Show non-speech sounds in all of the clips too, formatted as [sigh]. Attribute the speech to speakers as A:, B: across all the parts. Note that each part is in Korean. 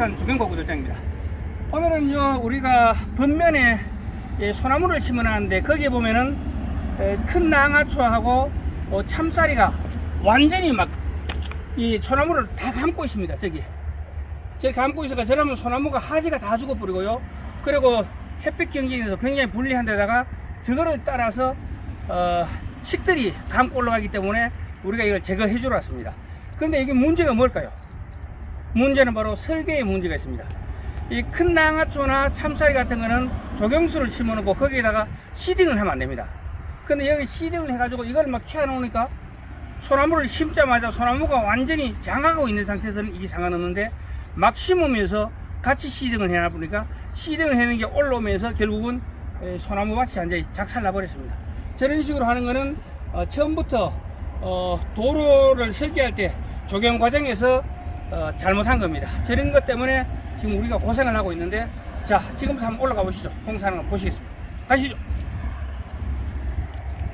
A: 부동산 조경고 구 조장입니다. 오늘은 요 우리가 번면에 예, 소나무를 심어놨는데 거기에 보면은 에, 큰 낭아초하고 어, 참쌀이가 완전히 막 이 소나무를 다 감고 있습니다. 저기 저기 감고 있어가 저러면 소나무가 하지가 다 죽어버리고요. 그리고 햇빛 경쟁에서 굉장히 불리한 데다가 저거를 따라서 어, 칡들이 감고 올라가기 때문에 우리가 이걸 제거해 주러 왔습니다. 그런데 이게 문제가 뭘까요? 문제는 바로 설계에 문제가 있습니다. 이 큰 낭아초나 참쌀이 같은 거는 조경수를 심어놓고 거기에다가 시딩을 하면 안 됩니다. 근데 여기 시딩을 해가지고 이걸 막 키워놓으니까 소나무를 심자마자 소나무가 완전히 장악하고 있는 상태에서는 이게 상관없는데 막 심으면서 같이 시딩을 해놔 보니까 시딩을 해는 게 올라오면서 결국은 에, 소나무 밭이 완전히 작살나 버렸습니다. 저런 식으로 하는 거는 어, 처음부터 어, 도로를 설계할 때 조경 과정에서 어, 잘못한 겁니다. 저런 것 때문에 지금 우리가 고생을 하고 있는데 자 지금부터 한번 올라가 보시죠. 공사하는 거 보시겠습니다. 가시죠.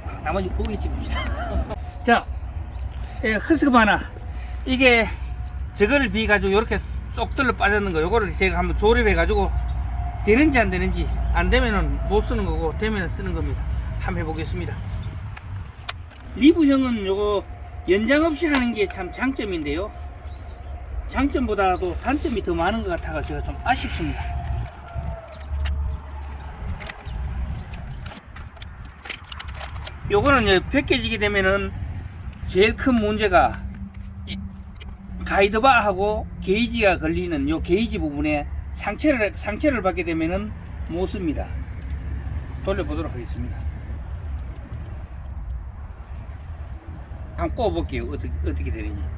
A: 아, 나머지 보기 찍읍시다. [laughs] 자, 예, 흐스바나 이게 저거를 비해 가지고 이렇게 쏙들러 빠졌는 거 요거를 제가 한번 조립해 가지고 되는지 안 되는지 안 되면은 못 쓰는 거고 되면 쓰는 겁니다. 한번 해보겠습니다. 리브형은 요거 연장 없이 하는 게 참 장점인데요. 장점보다도 단점이 더 많은 것 같아서 제가 좀 아쉽습니다. 요거는 벗겨지게 되면은 제일 큰 문제가 이 가이드바하고 게이지가 걸리는 요 게이지 부분에 상처를 상처를 받게 되면은 못 씁니다. 돌려보도록 하겠습니다. 한번 꼽아볼게요. 어떻게 어떻게 되는지.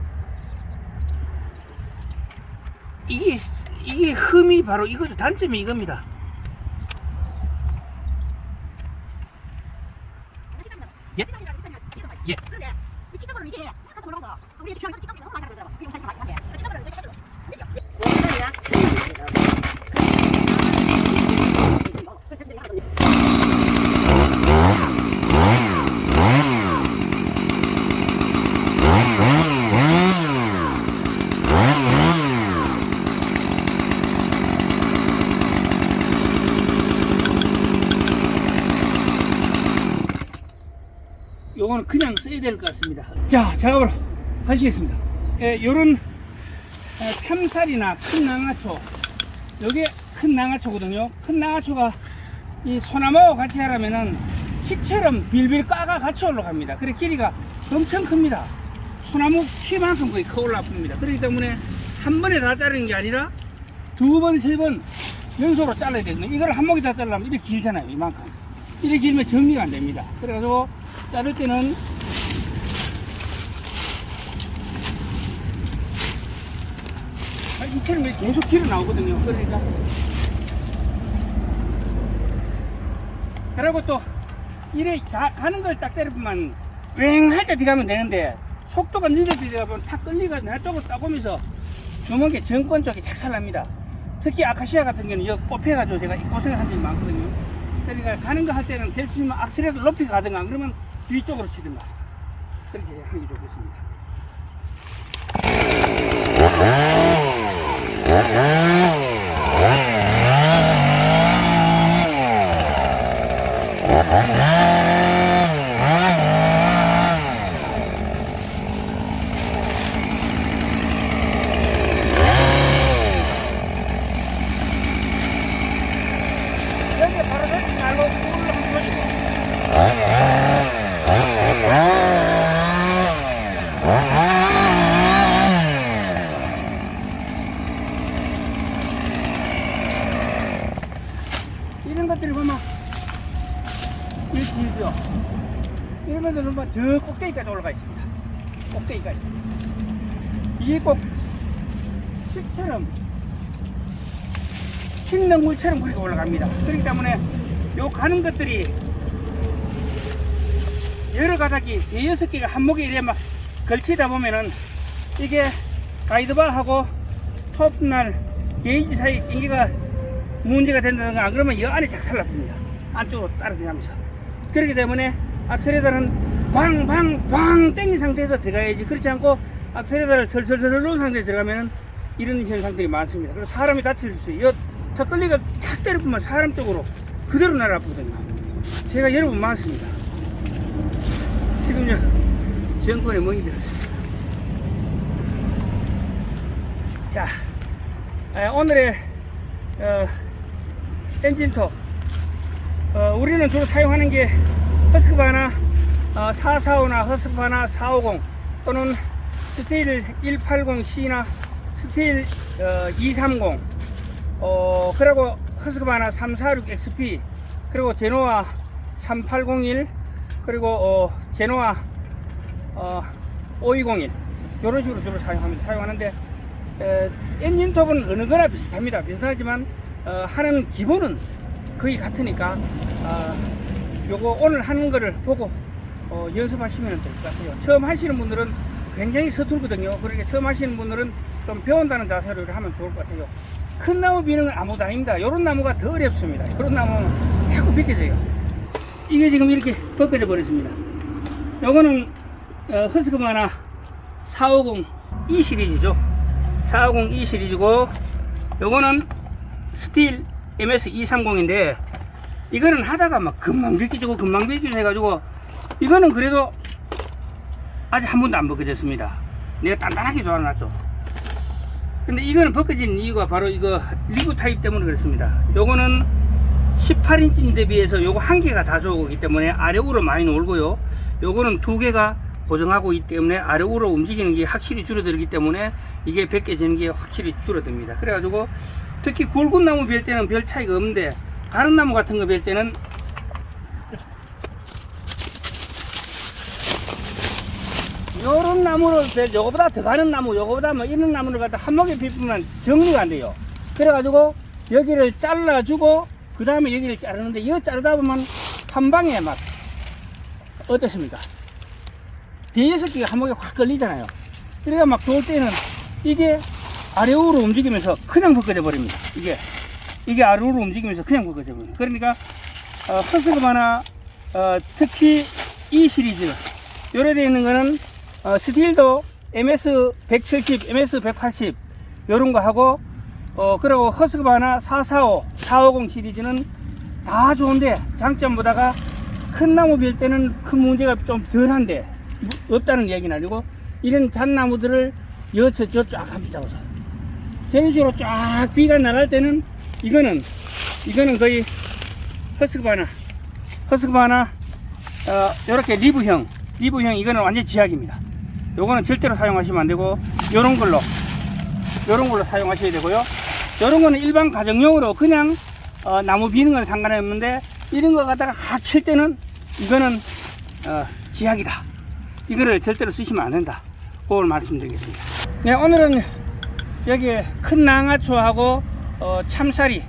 A: 이게 이게 흠이 바로 이거죠. 단점이 이겁니다. 예? 예.
B: 근데 이 직감으로 이게 아까 돌아가서 우리 지금 직감이 너무 많이 가더라고. 그럼 다시 많이 한데 그 직감으로 이제 해줘. 되죠?
A: 요거는 그냥 써야 될 것 같습니다. 자, 작업을 하시겠습니다. 예, 요런 어, 참살이나 큰 낭아초, 요게 큰 낭아초거든요. 큰 낭아초가 이 소나무와 같이 하려면은 칡처럼 빌빌 까가 같이 올라갑니다. 그래 길이가 엄청 큽니다. 소나무 키만큼 거의 커 올라갑니다. 그렇기 때문에 한 번에 다 자르는 게 아니라 두 번, 세 번 연속으로 잘라야 되거든요. 이걸 한 목에 다 자르려면 이렇게 길잖아요. 이만큼. 이렇게 길면 정리가 안 됩니다. 그래가지고 자를 때는 아, 이처럼 계속 길어 나오거든요. 그러니까. 그리고 또 이래 가, 가는 걸 딱 때려보면 왱할 때 들어가면 되는데 속도가 늦어지다 보면 탁내 쪽으로 따보면서 주먹에 정권 쪽이 착살납니다. 특히 아카시아 같은 경우는 여기 뽑혀가지고 제가 이 고생을 한 적이 많거든요. 그러니까 가는 거 할 때는 될 수 있으면 악셀레도 높이 가든가 그러면 뒤쪽으로 치든가 그렇게 하는 게 좋겠습니다. 여기 바로 내지 말고 물을 한번 줘주고 이런 것들이 보면 이렇게 길죠. 이런 것들은 보면 저 꼭대기까지 올라가 있습니다. 꼭대기까지. 이게 꼭 식처럼 식는 물처럼 그렇게 올라갑니다. 그렇기 때문에 요 가는 것들이 여러 가닥이 대여섯 개가 한 목에 이래 막 걸치다 보면은 이게 가이드바하고 톱날 게이지 사이 끼기가 문제가 된다든가 안 그러면 이 안에 작살 납니다. 안쪽으로 따라들어가면서. 그렇기 때문에 악셀레더는 방방방 땡긴 상태에서 들어가야지. 그렇지 않고 악셀레더를 설설설 놓은 상태에 들어가면 이런 현상들이 많습니다. 그래서 사람이 다칠 수 있어요. 턱걸리가 탁 때려보면 사람 쪽으로 그대로 날아가거든요. 제가 여러 번 맞습니다. 지금요, 정권에 멍이 들었습니다. 자, 에, 오늘의 어, 엔진톱. 어, 우리는 주로 사용하는 게 허스크바나 어, 445나 허스크바나 450 또는 스틸 180C나 스틸 어, 230 어, 그리고 허스크바나 346XP 그리고 제노아 3801 그리고 어, 제노아 어, 5201 이런 식으로 주로 사용합니다. 사용하는데 에, 엔진톱은 어느 거나 비슷합니다. 비슷하지만 어, 하는 기본은 거의 같으니까 아, 요거 오늘 하는 거를 보고 어, 연습하시면 될 것 같아요. 처음 하시는 분들은 굉장히 서툴거든요. 그러니까 처음 하시는 분들은 좀 배운다는 자세로 하면 좋을 것 같아요. 큰 나무 비는 건 아무도 아닙니다. 요런 나무가 더 어렵습니다. 요런 나무는 자꾸 벗겨져요. 이게 지금 이렇게 벗겨져 버렸습니다. 요거는 어, 허스크바나 450 E 시리즈죠. 450 E 시리즈고 요거는 스틸 MS230인데 이거는 하다가 막 금방 벗겨지고 금방 벗겨지고 해가지고 이거는 그래도 아직 한 번도 안 벗겨졌습니다. 내가 단단하게 조아놨죠. 근데 이거는 벗겨진 이유가 바로 이거 리그 타입 때문에 그렇습니다. 요거는 18인치인데 비해서 요거 한 개가 다 좋기 때문에 아래우로 많이 놀고요. 요거는 두 개가 고정하고 있기 때문에 아래우로 움직이는 게 확실히 줄어들기 때문에 이게 벗겨지는 게 확실히 줄어듭니다. 그래가지고 특히 굵은 나무 벨 때는 별 차이가 없는데 가는 나무 같은 거벨 때는 요런 나무를 벨 요거보다 더 가는 나무 요거보다 뭐 이런 나무를 갖다 한 목에 비우면 정리가 안 돼요. 그래가지고 여기를 잘라주고 그 다음에 여기를 자르는데 이거 자르다 보면 한 방에 막 어떻습니까? 대여섯 개가 한 목에 확 걸리잖아요. 그래가 막돌 때는 이게 아래우로 움직이면서 그냥 벗겨져 버립니다. 이게 이게 아래우로 움직이면서 그냥 벗겨져 버립니다. 그러니까 어, 허스그바나 어, 특히 이 시리즈 요래 되어 있는 거는 어, 스틸도 MS 170, MS 180 요런 거 하고 어 그리고 허스그바나 445, 450 시리즈는 다 좋은데 장점 보다가 큰 나무 빌 때는 큰 문제가 좀 덜한데 무- 없다는 얘기는 아니고 이런 잣나무들을 여쳐 저쫙 합니다. 우선. 저런 식으로 쫙 비가 나갈 때는 이거는 이거는 거의 허스크바나 허스크바나 어 요렇게 리브형 리브형 이거는 완전 지약입니다. 요거는 절대로 사용하시면 안 되고 요런 걸로 요런 걸로 사용하셔야 되고요. 요런 거는 일반 가정용으로 그냥 어, 나무 비는 건 상관없는데 이런 거 갖다가 하칠 때는 이거는 어, 지약이다. 이거를 절대로 쓰시면 안 된다. 그걸 말씀드리겠습니다. 네, 오늘은 여기 큰 낭아초하고 어, 참사리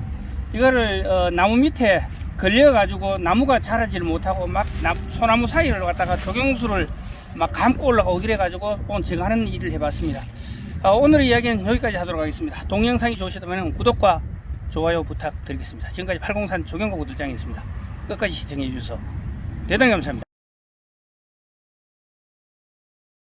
A: 이거를 어, 나무 밑에 걸려가지고 나무가 자라지를 못하고 막 나- 소나무 사이를 갖다가 조경수를 막 감고 올라가고 이래가지고 오늘 제가 하는 일을 해봤습니다. 어, 오늘의 이야기는 여기까지 하도록 하겠습니다. 동영상이 좋으셨다면 구독과 좋아요 부탁드리겠습니다. 지금까지 803 조경고 구들장이었습니다. 끝까지 시청해 주셔서 대단히 감사합니다.